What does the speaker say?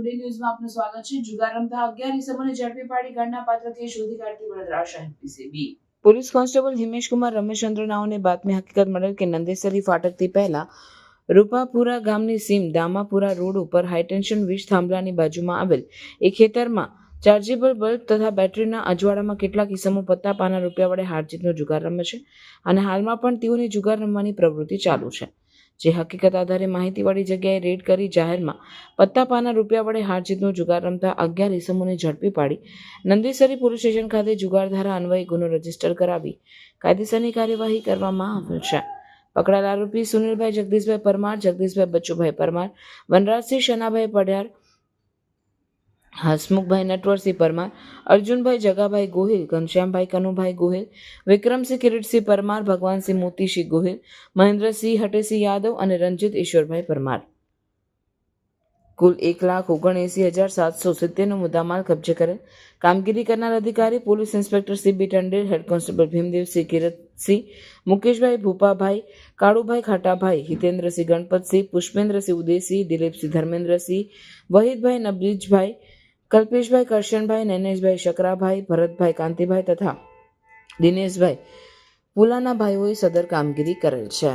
Today ન્યૂઝમાં આપનું સ્વાગત છે જુગાર રમતા અગિયાર ઇસમોને ઝડપી પાડી ગણના કે શોધી કાઢતી વડોદરા શહેર PCB police constable Himeshkumar Rameshchandra નાઓને બાતમી હકીકત મળેલ કે નંદેસરી ફાટકથી પહેલા રૂપાપુરા ગામની સીમ દામાપુરા રોડ ઉપર હાઈટેન્શન વીજ થાંભલાની બાજુમાં આવેલ એક ખેતરમાં ચાર્જેબલ બલ્બ તથા બેટરીના અજવાળામાં કેટલાક ઇસમો પત્તા પાના રૂપિયા વડે હારજીતનો જુગાર રમે છે અને હાલમાં પણ તેઓની જુગાર રમવાની પ્રવૃત્તિ ચાલુ છે। જે હકીકત આધારે માહિતીવાળી જગ્યાએ રેડ કરી જાહેરમાં પત્તા પાના રૂપિયા વડે હારજીતનો જુગાર રમતા અગિયાર ઇસમોને ઝડપી પાડી. નંદીસરી પોલીસ સ્ટેશન ખાતે જુગાર ધારા અન્વયે ગુનો રજિસ્ટર કરાવી કાયદેસરની કાર્યવાહી કરવામાં આવેલ છે. પકડાયેલા આરોપી સુનિલભાઈ જગદીશભાઈ પરમાર, જગદીશભાઈ બચ્ચુભાઈ પરમાર, વનરાજસિંહ શનાભાઈ પઢિયાર હસમુખભાઈ નટવરસિંહ પરમાર, અર્જુનભાઈ જગાભાઈ ગોહિલ, ઘનશ્યામભાઈ કનુભાઈ ગોહિલ, વિક્રમસિંહ કિરીટસિંહ પરમાર, ભગવાનસિંહ મોતીસિંહ ગોહિલ, મહેન્દ્રસિંહ હટેસિંહ યાદવ અને રંજીત ઈશ્વરભાઈ પરમાર. કુલ એક લાખ ઓગણએંસી હજાર સાતસો સિત્તેરનો મુદ્દામાલ કબજે કરેલ કામગીરી કરનાર અધિકારી police inspector C B Tandel, head constable Bhimdevsinh Kiratsinh Mukeshbhai Bhupabhai, Kalubhai Khatabhai, Hitendrasinh Ganpatsinh Pushpendrasinh Udaysinh Dilipsinh Dharmendrasinh Vahidbhai Nabrijbhai Kalpeshbhai Karshanbhai Naineshbhai Shakrabhai Bharatbhai Kantibhai તથા દિનેશભાઈ પુલાના ભાઈઓએ સદર કામગીરી કરેલ છે.